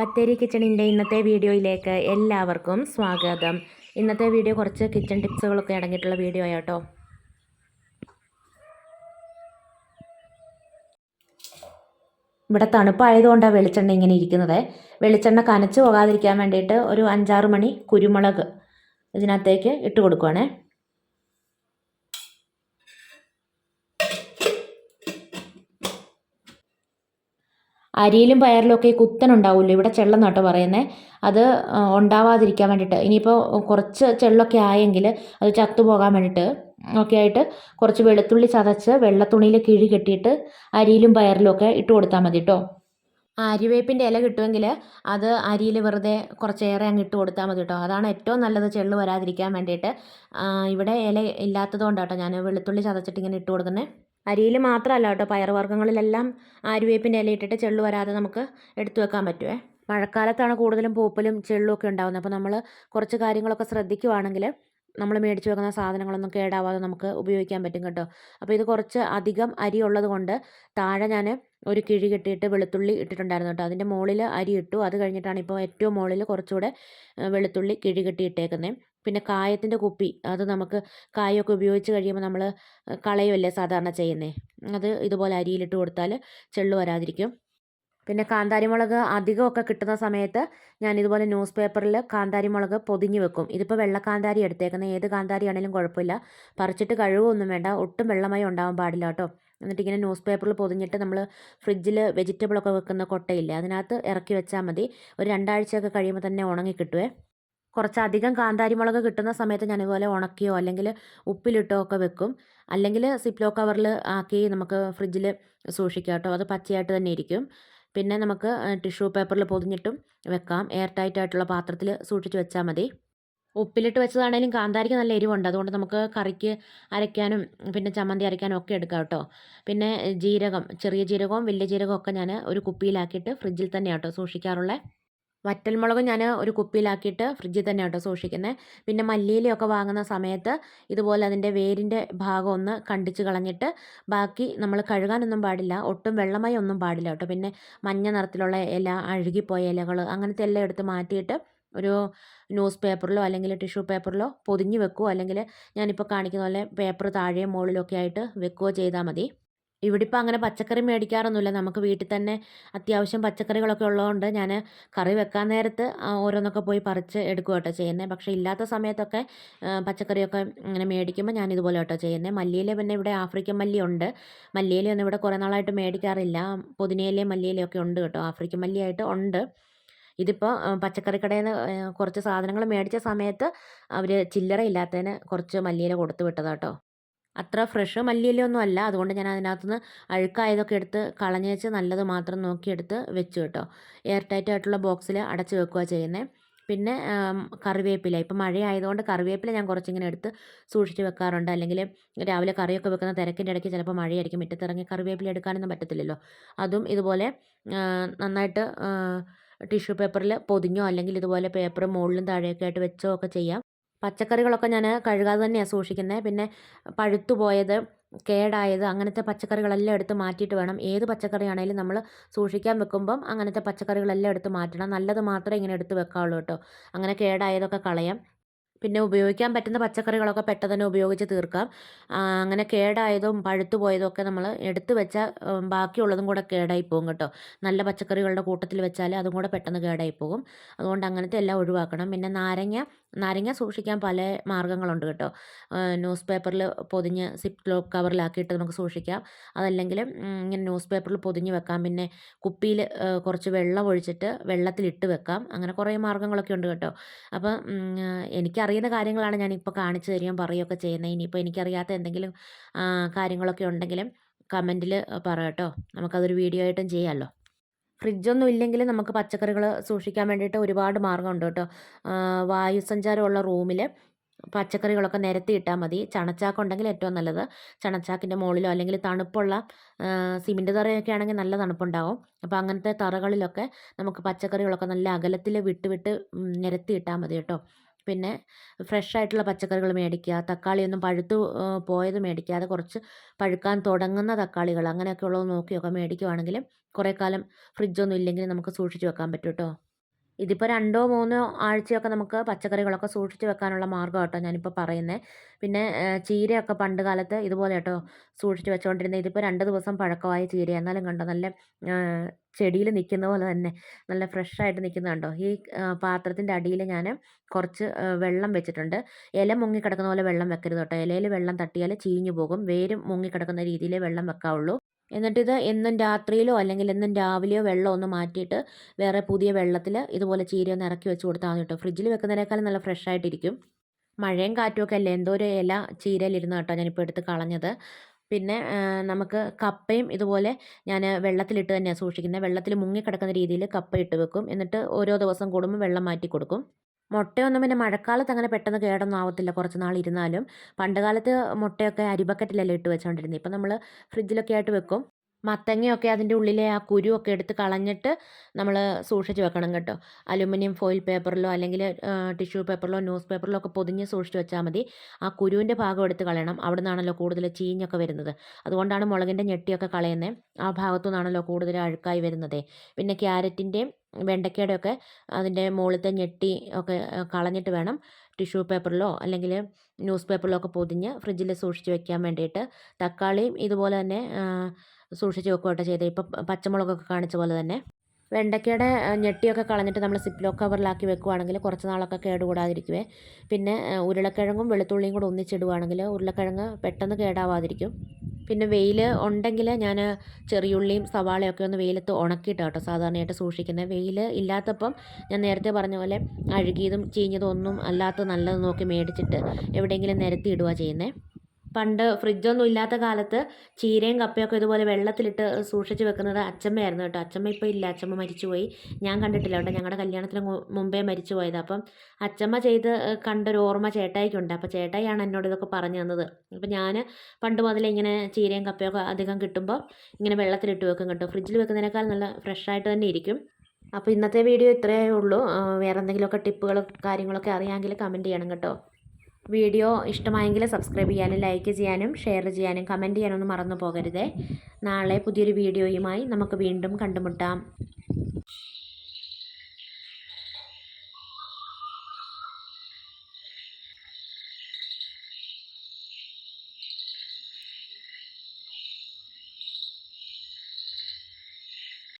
ബത്തേരി കിച്ചണിന്റെ ഇന്നത്തെ വീഡിയോയിലേക്ക് എല്ലാവർക്കും സ്വാഗതം. ഇന്നത്തെ വീഡിയോ കുറച്ച് കിച്ചൺ ടിപ്സുകളൊക്കെ അടങ്ങിയിട്ടുള്ള വീഡിയോ ആട്ടോ ഇവിടെ തണുപ്പായതുകൊണ്ടാണ് വെളിച്ചെണ്ണ ഇങ്ങനെ ഇരിക്കുന്നത്. വെളിച്ചെണ്ണ കനച്ച് പോകാതിരിക്കാൻ വേണ്ടിയിട്ട് ഒരു അഞ്ചാറ് മണി കുരുമുളക് ഇതിനകത്തേക്ക് ഇട്ട് കൊടുക്കുവാണേ. അരിയിലും പയറിലും ഒക്കെ ഉണ്ടാവില്ല ഇവിടെ ചെള്ളം നട്ടോ പറയുന്നത് അത് ഉണ്ടാവാതിരിക്കാൻ വേണ്ടിയിട്ട് ഇനിയിപ്പോൾ കുറച്ച് ചെള്ളൊക്കെ ആയെങ്കിൽ അത് ചത്തുപോകാൻ വേണ്ടിയിട്ട് ഒക്കെ ആയിട്ട് കുറച്ച് വെളുത്തുള്ളി ചതച്ച് വെള്ളത്തുണിയിൽ കിഴി കെട്ടിയിട്ട് അരിയിലും പയറിലും ഒക്കെ ഇട്ട് കൊടുത്താൽ മതി കേട്ടോ അരിവേപ്പിന്റെ ഇല കിട്ടുമെങ്കിൽ അത് അരിയിൽ വെറുതെ കുറച്ചേറെ അങ്ങ് ഇട്ട് കൊടുത്താൽ മതി കേട്ടോ അതാണ് ഏറ്റവും നല്ലത് ചെള്ള് വരാതിരിക്കാൻ വേണ്ടിയിട്ട്. ഇവിടെ ഇല ഇല്ലാത്തത് കൊണ്ടാട്ടോ ഞാൻ വെളുത്തുള്ളി ചതച്ചിട്ട് ഇങ്ങനെ ഇട്ട് കൊടുക്കുന്നത് അരിയിൽ മാത്രമല്ല കേട്ടോ പയറുവർഗങ്ങളിലെല്ലാം ആര്യവേപ്പിന്റെ ഇല ഇട്ടിട്ട് ചെള്ളു വരാതെ നമുക്ക് എടുത്തു വെക്കാൻ പറ്റുമേ മഴക്കാലത്താണ് കൂടുതലും പൂപ്പലും ചെള്ളും ഒക്കെ ഉണ്ടാകുന്നത് അപ്പോൾ നമ്മൾ കുറച്ച് കാര്യങ്ങളൊക്കെ ശ്രദ്ധിക്കുവാണെങ്കിൽ നമ്മൾ മേടിച്ച് വെക്കുന്ന സാധനങ്ങളൊന്നും കേടാവാതെ നമുക്ക് ഉപയോഗിക്കാൻ പറ്റും കേട്ടോ. അപ്പോൾ ഇത് കുറച്ച് അധികം അരി ഉള്ളത് കൊണ്ട് താഴെ ഞാൻ ഒരു കിഴി കെട്ടിയിട്ട് വെളുത്തുള്ളി ഇട്ടിട്ടുണ്ടായിരുന്നു കേട്ടോ. അതിന്റെ മുകളിൽ അരി ഇട്ടു. അത് കഴിഞ്ഞിട്ടാണ് ഇപ്പോൾ ഏറ്റവും മുകളിൽ കുറച്ചുകൂടെ വെളുത്തുള്ളി കിഴി കെട്ടി ഇട്ടേക്കുന്നത്. പിന്നെ കായത്തിന്റെ കുപ്പി അത് നമുക്ക് കായൊക്കെ ഉപയോഗിച്ച് കഴിയുമ്പോൾ നമ്മൾ കളയുമല്ലേ സാധാരണ ചെയ്യുന്നത് അത് ഇതുപോലെ അരിയിലിട്ട് കൊടുത്താൽ ചെള്ളു വരാതിരിക്കും. പിന്നെ കാന്താരിമുളക് അധികമൊക്കെ കിട്ടുന്ന സമയത്ത് ഞാൻ ഇതുപോലെ ന്യൂസ് പേപ്പറിൽ കാന്താരിമുളക് പൊതിഞ്ഞ് വെക്കും. ഇതിപ്പോൾ വെള്ളക്കാന്താരി എടുത്തേക്കുന്നത് ഏത് കാന്താരി ആണെങ്കിലും കുഴപ്പമില്ല. പറിച്ചിട്ട് കഴുകൊന്നും വേണ്ട. ഒട്ടും വെള്ളമയം ഉണ്ടാവാൻ പാടില്ല കേട്ടോ. എന്നിട്ട് ഇങ്ങനെ ന്യൂസ് പേപ്പറിൽ പൊതിഞ്ഞിട്ട് നമ്മൾ ഫ്രിഡ്ജിൽ വെജിറ്റബിളൊക്കെ വെക്കുന്ന കൊട്ടയില്ലേ അതിനകത്ത് ഇറക്കി വെച്ചാൽ മതി. ഒരു രണ്ടാഴ്ചയൊക്കെ കഴിയുമ്പോൾ തന്നെ ഉണങ്ങി കിട്ടുവേ. കുറച്ചധികം കാന്താരി മുളക് കിട്ടുന്ന സമയത്ത് ഞാൻ ഇതുപോലെ ഉണക്കിയോ അല്ലെങ്കിൽ ഉപ്പിലിട്ടോ ഒക്കെ വെക്കും. അല്ലെങ്കിൽ സിപ്ലോ കവറിൽ ആക്കി നമുക്ക് ഫ്രിഡ്ജിൽ സൂക്ഷിക്കാം കേട്ടോ. അത് പച്ചയായിട്ട് തന്നെ ഇരിക്കും. പിന്നെ നമുക്ക് ടിഷ്യൂ പേപ്പറിൽ പൊതിഞ്ഞിട്ടും വെക്കാം. എയർ ടൈറ്റ് ആയിട്ടുള്ള പാത്രത്തിൽ സൂക്ഷിച്ച് വെച്ചാൽ മതി. ഉപ്പിലിട്ട് വെച്ചതാണെങ്കിലും കാന്താരിക്ക് നല്ല എരിവുണ്ട്. അതുകൊണ്ട് നമുക്ക് കറിക്ക് അരയ്ക്കാനും പിന്നെ ചമ്മന്തി അരയ്ക്കാനും ഒക്കെ എടുക്കാം കേട്ടോ. പിന്നെ ജീരകം ചെറിയ ജീരകവും വലിയ ജീരകവും ഒക്കെ ഞാൻ ഒരു കുപ്പിയിലാക്കിയിട്ട് ഫ്രിഡ്ജിൽ തന്നെയാണ് കേട്ടോ സൂക്ഷിക്കാറുള്ളത് വറ്റൽമുളകും ഞാൻ ഒരു കുപ്പിയിലാക്കിയിട്ട് ഫ്രിഡ്ജിൽ തന്നെ കേട്ടോ സൂക്ഷിക്കുന്നത് പിന്നെ മല്ലിയിലയൊക്കെ വാങ്ങുന്ന സമയത്ത് ഇതുപോലെ അതിന്റെ വേരിന്റെ ഭാഗം ഒന്ന് കണ്ടിച്ച് കളഞ്ഞിട്ട് ബാക്കി നമ്മൾ കഴുകാനൊന്നും പാടില്ല ഒട്ടും വെള്ളമായി ഒന്നും പാടില്ല കേട്ടോ. പിന്നെ മഞ്ഞ നിറത്തിലുള്ള ഇല അഴുകിപ്പോയ ഇലകൾ അങ്ങനത്തെ എല്ലാം എടുത്ത് മാറ്റിയിട്ട് ഒരു ന്യൂസ് പേപ്പറിലോ അല്ലെങ്കിൽ ടിഷ്യൂ പേപ്പറിലോ പൊതിഞ്ഞ് വെക്കുകയോ അല്ലെങ്കിൽ ഞാനിപ്പോൾ കാണിക്കുന്ന പോലെ പേപ്പർ താഴെയും മുകളിലൊക്കെ ആയിട്ട് വെക്കുകയോ ചെയ്താൽ മതി. ഇവിടെ ഇപ്പോൾ അങ്ങനെ പച്ചക്കറി മേടിക്കാറൊന്നുമില്ല. നമുക്ക് വീട്ടിൽ തന്നെ അത്യാവശ്യം പച്ചക്കറികളൊക്കെ ഉള്ളതുകൊണ്ട് ഞാൻ കറി വെക്കാൻ നേരത്ത് ഓരോന്നൊക്കെ പോയി പറിച്ച് എടുക്കുക കേട്ടോ ചെയ്യുന്നത് പക്ഷേ ഇല്ലാത്ത സമയത്തൊക്കെ പച്ചക്കറിയൊക്കെ ഇങ്ങനെ മേടിക്കുമ്പോൾ ഞാൻ ഇതുപോലെ കേട്ടോ ചെയ്യുന്നത് മല്ലിയില പിന്നെ ഇവിടെ ആഫ്രിക്കൻ മല്ലി ഉണ്ട്. മല്ലിയിലൊന്നും ഇവിടെ കുറേ നാളായിട്ട് മേടിക്കാറില്ല. പുതിനയിലയും മല്ലിയിലയും ഒക്കെ ഉണ്ട് കേട്ടോ. ആഫ്രിക്കൻ മല്ലിയായിട്ട് ഉണ്ട്. ഇതിപ്പോൾ പച്ചക്കറി കടയിൽ നിന്ന് കുറച്ച് സാധനങ്ങൾ മേടിച്ച സമയത്ത് അവർ ചില്ലറ ഇല്ലാത്തതിന് കുറച്ച് മല്ലിയില കൊടുത്തു വിട്ടതാട്ടോ അത്ര ഫ്രഷ് മല്ലിയിലയൊന്നും അല്ല. അതുകൊണ്ട് ഞാൻ അതിനകത്തുനിന്ന് അഴുക്കായതൊക്കെ എടുത്ത് കളഞ്ഞേച്ച് നല്ലത് മാത്രം നോക്കിയെടുത്ത് വെച്ചു കേട്ടോ. എയർ ടൈറ്റ് ആയിട്ടുള്ള ബോക്സിൽ അടച്ചു വെക്കുക ചെയ്യുന്നത് പിന്നെ കറിവേപ്പില. ഇപ്പം മഴയായതുകൊണ്ട് കറിവേപ്പില ഞാൻ കുറച്ചിങ്ങനെ എടുത്ത് സൂക്ഷിച്ച് വെക്കാറുണ്ട്. അല്ലെങ്കിൽ രാവിലെ കറിയൊക്കെ വെക്കുന്ന തിരക്കിന്റെ ഇടയ്ക്ക് ചിലപ്പോൾ മഴയായിരിക്കും. മുറ്റത്തിറങ്ങി കറിവേപ്പില എടുക്കാനൊന്നും പറ്റത്തില്ലല്ലോ. അതും ഇതുപോലെ നന്നായിട്ട് ടിഷ്യൂ പേപ്പറിൽ പൊതിഞ്ഞോ അല്ലെങ്കിൽ ഇതുപോലെ പേപ്പർ മുകളിലും താഴെയൊക്കെ ആയിട്ട് വെച്ചോ ഒക്കെ ചെയ്യാം. പച്ചക്കറികളൊക്കെ ഞാൻ കഴുകാതെ തന്നെയാണ് സൂക്ഷിക്കുന്നത് പിന്നെ പഴുത്തു പോയത് കേടായത് അങ്ങനത്തെ പച്ചക്കറികളെല്ലാം എടുത്ത് മാറ്റിയിട്ട് വേണം. ഏത് പച്ചക്കറിയാണെങ്കിലും നമ്മൾ സൂക്ഷിക്കാൻ വെക്കുമ്പം അങ്ങനത്തെ പച്ചക്കറികളെല്ലാം എടുത്ത് മാറ്റണം. നല്ലത് മാത്രമേ ഇങ്ങനെ എടുത്ത് വെക്കാവുള്ളൂ കേട്ടോ. അങ്ങനെ കേടായതൊക്കെ കളയാം. പിന്നെ ഉപയോഗിക്കാൻ പറ്റുന്ന പച്ചക്കറികളൊക്കെ പെട്ടെന്ന് തന്നെ ഉപയോഗിച്ച് തീർക്കാം. അങ്ങനെ കേടായതും പഴുത്തു പോയതും ഒക്കെ നമ്മൾ എടുത്ത് വെച്ചാൽ ബാക്കിയുള്ളതും കൂടെ കേടായി പോകും കേട്ടോ. നല്ല പച്ചക്കറികളുടെ കൂട്ടത്തിൽ വെച്ചാൽ അതും കൂടെ പെട്ടെന്ന് കേടായി പോകും. അതുകൊണ്ട് അങ്ങനത്തെ എല്ലാം ഒഴിവാക്കണം. പിന്നെ നാരങ്ങ നാരങ്ങ സൂക്ഷിക്കാൻ പല മാർഗങ്ങളുണ്ട് കേട്ടോ. ന്യൂസ് പേപ്പറിൽ പൊതിഞ്ഞ് സിപ്പ് കവറിലാക്കിയിട്ട് നമുക്ക് സൂക്ഷിക്കാം. അതല്ലെങ്കിൽ ഇങ്ങനെ ന്യൂസ് പേപ്പറിൽ പൊതിഞ്ഞ് വെക്കാം. പിന്നെ കുപ്പിയിൽ കുറച്ച് വെള്ളം ഒഴിച്ചിട്ട് വെള്ളത്തിലിട്ട് വെക്കാം. അങ്ങനെ കുറേ മാർഗങ്ങളൊക്കെ ഉണ്ട് കേട്ടോ. അപ്പം എനിക്കറിയുന്ന കാര്യങ്ങളാണ് ഞാനിപ്പോൾ കാണിച്ചു തരികയും പറയുകയൊക്കെ ചെയ്യുന്നത് ഇനിയിപ്പോൾ എനിക്കറിയാത്ത എന്തെങ്കിലും കാര്യങ്ങളൊക്കെ ഉണ്ടെങ്കിലും കമന്റിൽ പറ കേട്ടോ. നമുക്കതൊരു വീഡിയോ ആയിട്ടും ചെയ്യാമല്ലോ ഫ്രിഡ്ജൊന്നും ഇല്ലെങ്കിൽ നമുക്ക് പച്ചക്കറികൾ സൂക്ഷിക്കാൻ വേണ്ടിയിട്ട് ഒരുപാട് മാർഗമുണ്ട് കേട്ടോ. വായുസഞ്ചാരമുള്ള റൂമിൽ പച്ചക്കറികളൊക്കെ നിരത്തി ഇട്ടാൽ മതി. ചണച്ചാക്കുണ്ടെങ്കിൽ ഏറ്റവും നല്ലത്. ചണച്ചാക്കിന്റെ മുകളിലോ അല്ലെങ്കിൽ തണുപ്പുള്ള സിമെന്റ് തറയൊക്കെ ആണെങ്കിൽ നല്ല തണുപ്പുണ്ടാവും. അപ്പോൾ അങ്ങനത്തെ തറകളിലൊക്കെ നമുക്ക് പച്ചക്കറികളൊക്കെ നല്ല അകലത്തിൽ വിട്ട് വിട്ട് നിരത്തി ഇട്ടാൽ മതി കേട്ടോ. പിന്നെ ഫ്രഷ് ആയിട്ടുള്ള പച്ചക്കറികൾ മേടിക്കുക തക്കാളിയൊന്നും പഴുത്തു പോയത് മേടിക്കാതെ കുറച്ച് പഴുക്കാൻ തുടങ്ങുന്ന തക്കാളികൾ അങ്ങനെയൊക്കെ ഉള്ളത് നോക്കിയൊക്കെ മേടിക്കുവാണെങ്കിൽ കുറേ കാലം ഫ്രിഡ്ജൊന്നും ഇല്ലെങ്കിൽ നമുക്ക് സൂക്ഷിച്ച് വെക്കാൻ പറ്റും കേട്ടോ ഇതിപ്പോൾ രണ്ടോ മൂന്നോ ആഴ്ചയൊക്കെ നമുക്ക് പച്ചക്കറികളൊക്കെ സൂക്ഷിച്ച് വെക്കാനുള്ള മാർഗം കേട്ടോ ഞാനിപ്പോൾ പറയുന്നത് പിന്നെ ചീരയൊക്കെ പണ്ട് കാലത്ത് ഇതുപോലെ കേട്ടോ സൂക്ഷിച്ച് വെച്ചുകൊണ്ടിരുന്നത് ഇതിപ്പോൾ രണ്ട് ദിവസം പഴക്കമായ ചീര. എന്നാലും കണ്ടോ നല്ല ചെടിയിൽ നിൽക്കുന്ന പോലെ തന്നെ നല്ല ഫ്രഷ് ആയിട്ട് നിൽക്കുന്നത് കണ്ടോ? ഈ പാത്രത്തിന്റെ അടിയിൽ ഞാൻ കുറച്ച് വെള്ളം വെച്ചിട്ടുണ്ട്. ഇല മുങ്ങിക്കിടക്കുന്ന പോലെ വെള്ളം വെക്കരുത് കേട്ടോ. ഇലയിൽ വെള്ളം തട്ടിയാൽ ചീഞ്ഞു പോകും. വേരും മുങ്ങിക്കിടക്കുന്ന രീതിയിലേ വെള്ളം വെക്കാവുള്ളൂ. എന്നിട്ടിത് എന്നും രാത്രിയിലോ അല്ലെങ്കിൽ എന്നും രാവിലെയോ വെള്ളം ഒന്ന് മാറ്റിയിട്ട് വേറെ പുതിയ വെള്ളത്തിൽ ഇതുപോലെ ചീര ഒന്ന് ഇറക്കി വെച്ച് കൊടുത്താൽ മതി കേട്ടോ. ഫ്രിഡ്ജിൽ വെക്കുന്നതിനേക്കാളും നല്ല ഫ്രഷ് ആയിട്ടിരിക്കും. മഴയും കാറ്റും ഒക്കെ അല്ലേ? എന്തോ ഒരു ഇല ചീരയിലിരുന്ന് കേട്ടോ ഞാനിപ്പോൾ എടുത്ത് കളഞ്ഞത്. പിന്നെ നമുക്ക് കപ്പയും ഇതുപോലെ ഞാൻ വെള്ളത്തിലിട്ട് തന്നെയാണ് സൂക്ഷിക്കുന്നത് വെള്ളത്തിൽ മുങ്ങിക്കിടക്കുന്ന രീതിയിൽ കപ്പ ഇട്ട് വെക്കും. എന്നിട്ട് ഓരോ ദിവസം കൂടുമ്പോൾ വെള്ളം മാറ്റി കൊടുക്കും. മുട്ടയൊന്നും പിന്നെ മഴക്കാലത്ത് അങ്ങനെ പെട്ടെന്ന് കേടൊന്നും ആവത്തില്ല. കുറച്ച് നാൾ ഇരുന്നാലും. പണ്ട് കാലത്ത് മുട്ടയൊക്കെ അരിബക്കറ്റിലല്ലേ ഇട്ട് വെച്ചുകൊണ്ടിരുന്നത് ഇപ്പം നമ്മൾ ഫ്രിഡ്ജിലൊക്കെ ആയിട്ട് വെക്കും. മത്തങ്ങയൊക്കെ അതിന്റെ ഉള്ളിലെ ആ കുരുവൊക്കെ എടുത്ത് കളഞ്ഞിട്ട് നമ്മൾ സൂക്ഷിച്ച് വെക്കണം കേട്ടോ. അലുമിനിയം ഫോയിൽ പേപ്പറിലോ അല്ലെങ്കിൽ ടിഷ്യൂ പേപ്പറിലോ ന്യൂസ് പേപ്പറിലോ ഒക്കെ പൊതിഞ്ഞ് സൂക്ഷിച്ച് വെച്ചാൽ മതി. ആ കുരുവിന്റെ ഭാഗം എടുത്ത് കളയണം. അവിടെ നിന്നാണല്ലോ കൂടുതൽ ചീഞ്ഞൊക്കെ വരുന്നത്. അതുകൊണ്ടാണ് മുളകിന്റെ ഞെട്ടിയൊക്കെ കളയുന്നത് ആ ഭാഗത്തു നിന്നാണല്ലോ കൂടുതൽ അഴുക്കായി വരുന്നത്. പിന്നെ ക്യാരറ്റിന്റെയും വെണ്ടയ്ക്കയുടെ ഒക്കെ അതിന്റെ മുകളിലത്തെ ഞെട്ടി ഒക്കെ കളഞ്ഞിട്ട് വേണം ടിഷ്യൂ പേപ്പറിലോ അല്ലെങ്കിൽ ന്യൂസ് പേപ്പറിലോ ഒക്കെ പൊതിഞ്ഞ് ഫ്രിഡ്ജിൽ സൂക്ഷിച്ച് വെക്കാൻ വേണ്ടിയിട്ട്. തക്കാളിയും ഇതുപോലെ തന്നെ സൂക്ഷിച്ച് വെക്കുകയൊക്കെ ചെയ്തത്. ഇപ്പം പച്ചമുളകൊക്കെ കാണിച്ച പോലെ തന്നെ. വെണ്ടയ്ക്കയുടെ ഞെട്ടിയൊക്കെ കളഞ്ഞിട്ട് നമ്മൾ സിപ്ലോ കവറിലാക്കി വെക്കുവാണെങ്കിൽ കുറച്ച് നാളൊക്കെ കേടുകൂടാതിരിക്കുവേ. പിന്നെ ഉരുളക്കിഴങ്ങും വെളുത്തുള്ളിയും കൂടെ ഒന്നിച്ചിടുവാണെങ്കിൽ ഉരുളക്കിഴങ്ങ് പെട്ടെന്ന് കേടാവാതിരിക്കും. പിന്നെ വെയിൽ ഉണ്ടെങ്കിൽ ഞാൻ ചെറിയുള്ളിയും സവാളയൊക്കെ ഒന്ന് വെയിലത്ത് ഉണക്കിയിട്ട് കേട്ടോ സാധാരണയായിട്ട് സൂക്ഷിക്കുന്നത് വെയിൽ ഇല്ലാത്തപ്പം ഞാൻ നേരത്തെ പറഞ്ഞ പോലെ അഴുകിയതും ചീഞ്ഞതും ഒന്നും അല്ലാത്ത നല്ലത് നോക്കി മേടിച്ചിട്ട് എവിടെയെങ്കിലും നിരത്തി ഇടുക ചെയ്യുന്നത് പണ്ട് ഫ്രിഡ്ജൊന്നും ഇല്ലാത്ത കാലത്ത് ചീരയും കപ്പയൊക്കെ ഇതുപോലെ വെള്ളത്തിലിട്ട് സൂക്ഷിച്ച് വെക്കുന്നത് അച്ചമ്മയായിരുന്നു കേട്ടോ. അച്ചമ്മ ഇപ്പോൾ ഇല്ല. അച്ചമ്മ മരിച്ചുപോയി. ഞാൻ കണ്ടിട്ടില്ല. കേട്ടോ ഞങ്ങളുടെ കല്യാണത്തിന് മുമ്പേ മരിച്ചു പോയത് അപ്പം അച്ചമ്മ ചെയ്ത് കണ്ടൊരു ഓർമ്മ ചേട്ടായിക്കുണ്ട്. അപ്പോൾ ചേട്ടായിയാണ് എന്നോട് ഇതൊക്കെ പറഞ്ഞു തന്നത്. അപ്പോൾ ഞാൻ പണ്ട് മുതലേ ഇങ്ങനെ ചീരയും കപ്പയൊക്കെ അധികം കിട്ടുമ്പോൾ ഇങ്ങനെ വെള്ളത്തിലിട്ട് വെക്കും കേട്ടോ. ഫ്രിഡ്ജിൽ വെക്കുന്നതിനേക്കാൾ നല്ല ഫ്രഷായിട്ട് തന്നെ ഇരിക്കും. അപ്പോൾ ഇന്നത്തെ വീഡിയോ ഇത്രയേ ഉള്ളൂ. വേറെ എന്തെങ്കിലുമൊക്കെ ടിപ്പുകളും കാര്യങ്ങളൊക്കെ അറിയാമെങ്കിൽ കമന്റ് ചെയ്യണം കേട്ടോ. വീഡിയോ ഇഷ്ടമായെങ്കിൽ സബ്സ്ക്രൈബ് ചെയ്യാനും ലൈക്ക് ചെയ്യാനും ഷെയർ ചെയ്യാനും കമന്റ് ചെയ്യാനൊന്നും മറന്നു പോകരുതേ. നാളെ പുതിയൊരു വീഡിയോയുമായി നമുക്ക് വീണ്ടും കണ്ടുമുട്ടാം.